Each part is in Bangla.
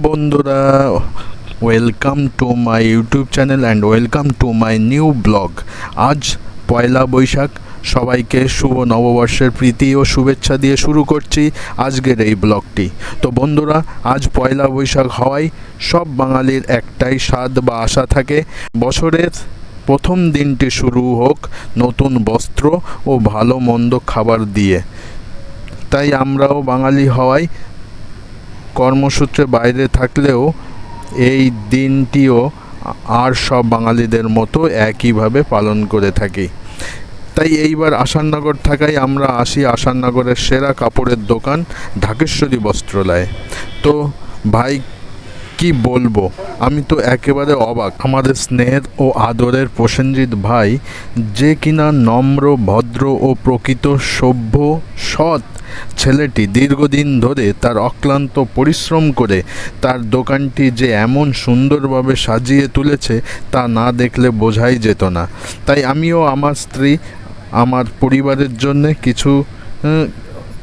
বন্ধুরা welcome to my YouTube channel and welcome to my new blog আজ পয়লা বৈশাখ, সবাইকে শুভ নববর্ষের প্রীতি ও শুভেচ্ছা দিয়ে শুরু করছি আজকের এই ব্লগটি তো বন্ধুরা, আজ পয়লা বৈশাখ হওয়ায় সব বাঙালির একটাই স্বাদ বা আশা থাকে। বছরের প্রথম দিনটি শুরু হোক নতুন বস্ত্র ও ভালো মন্দ খাবার দিয়ে। তাই আমরাও বাঙালি হওয়ায় কর্মসূত্রে বাইরে থাকলেও এই দিনটিও আর সব বাঙালিদের মতো একইভাবে পালন করে থাকি। তাই এইবার আসাননগর থাকায় আমরা আসি আসাননগরের সেরা কাপড়ের দোকান ঢাকেশ্বরী বস্ত্রালয়ে। তো ভাই, কি বলব? আমি তো একেবারে অবাক। আমাদের স্নেহের ও আদরের প্রসেনজিৎ ভাই যে কিনা নম্র, ভদ্র ও প্রকৃত সভ্য, সৎ ছেলেটি দীর্ঘদিন ধরে তার অক্লান্ত পরিশ্রম করে তার দোকানটি যে এমন সুন্দরভাবে সাজিয়ে তুলেছে তা না দেখলে বোঝাই যেত না। তাই আমিও আমার স্ত্রী, আমার পরিবারের জন্য কিছু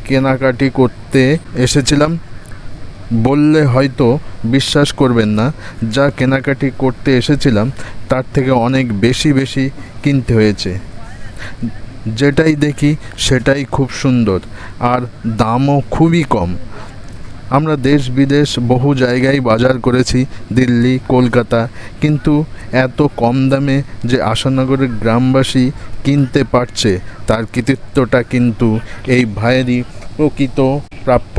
কেনাকাটি করতে এসেছিলাম। বললে হয়তো বিশ্বাস করবেন না, যা কেনাকাটি করতে এসেছিলাম তার থেকে অনেক বেশি বেশি কিনতে হয়েছে। যেটাই দেখি সেটাই খুব সুন্দর, আর দামও খুবই কম। আমরা দেশ বিদেশ বহু জায়গায় বাজার করেছি, দিল্লি, কলকাতা, কিন্তু এত কম দামে যে আশানগরের গ্রামবাসী কিনতে পারছে, তার কৃতিত্বটা কিন্তু এই ভাইয়েরই প্রকৃত প্রাপ্য।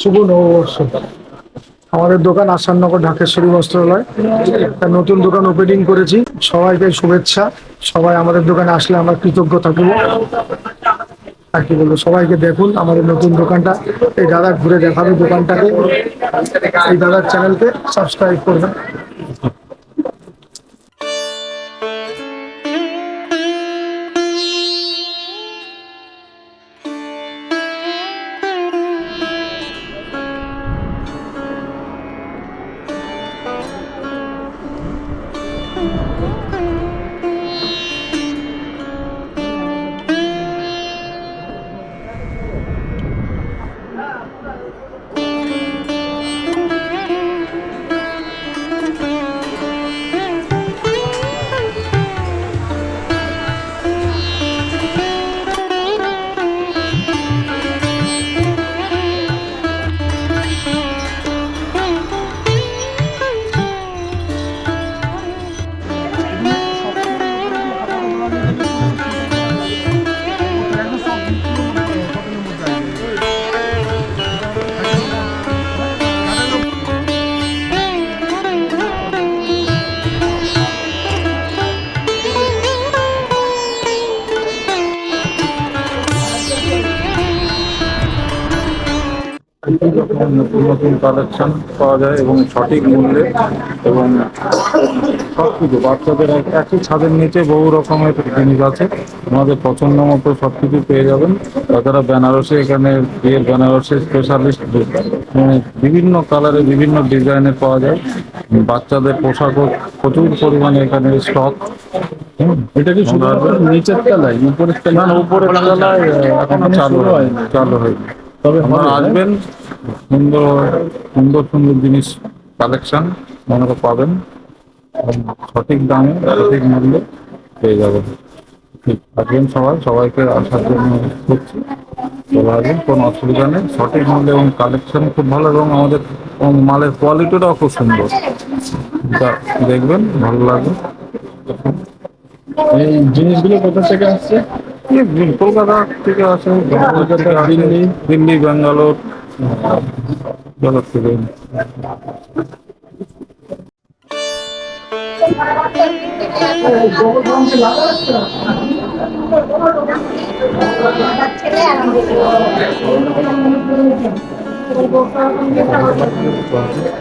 শুভ নববর্ষ। আমাদের দোকান আসাননগর ঢাকেশ্বরী বস্ত্রালয়। একটা নতুন দোকান ওপেনিং করেছি। সবাইকে শুভেচ্ছা। সবাই আমাদের দোকানে আসলে আমরা কৃতজ্ঞ থাকব আর কি বলব, সবাইকে দেখুন আমাদের নতুন দোকানটা। এই দাদা ঘুরে দেখাবে দোকানটাকে। এই দাদার চ্যানেলকে সাবস্ক্রাইব করবেন। Oh, রকম নতুন নতুন কালেকশন পাওয়া যায় এবং সঠিক মূল্যে এবং সব কিছু বাচ্চাদের একই ছাদের নিচে বহু রকমের জিনিস আছে। আমাদের পছন্দ মতো সব কিছু পেয়ে যাবেন। তাছাড়া বেনারসে এখানে বিয়ের বেনারসে স্পেশালিস্ট মানে বিভিন্ন কালারে বিভিন্ন ডিজাইনের পাওয়া যায়। বাচ্চাদের পোশাকও প্রচুর পরিমাণে এখানে স্টক এটা কি শুধু নিচের তলায়? উপরের তলায়? উপরের তলায় এখনও চালু হয়নি। চালু হয়নি। তবে আসবেন সুন্দর সুন্দর সুন্দর জিনিস কালেকশন আপনারা পাবেন। সঠিক দামে সঠিক মূল্যে পেয়ে যাবেন। আসবেন সবাই সবাইকে আসার জন্য করছি চলে আসবেন কোনো অসুবিধা নেই। সঠিক মূল্য এবং কালেকশন খুব ভালো এবং আমাদের মালের কোয়ালিটিটাও খুব সুন্দর। দেখবেন ভালো লাগবে। এই জিনিসগুলো কোথা থেকে আসছে? কলকাতা থেকে আসে কলকাতা দিল্লি। দিল্লি ব্যাঙ্গালোর কলকাতা থেকে ছেলে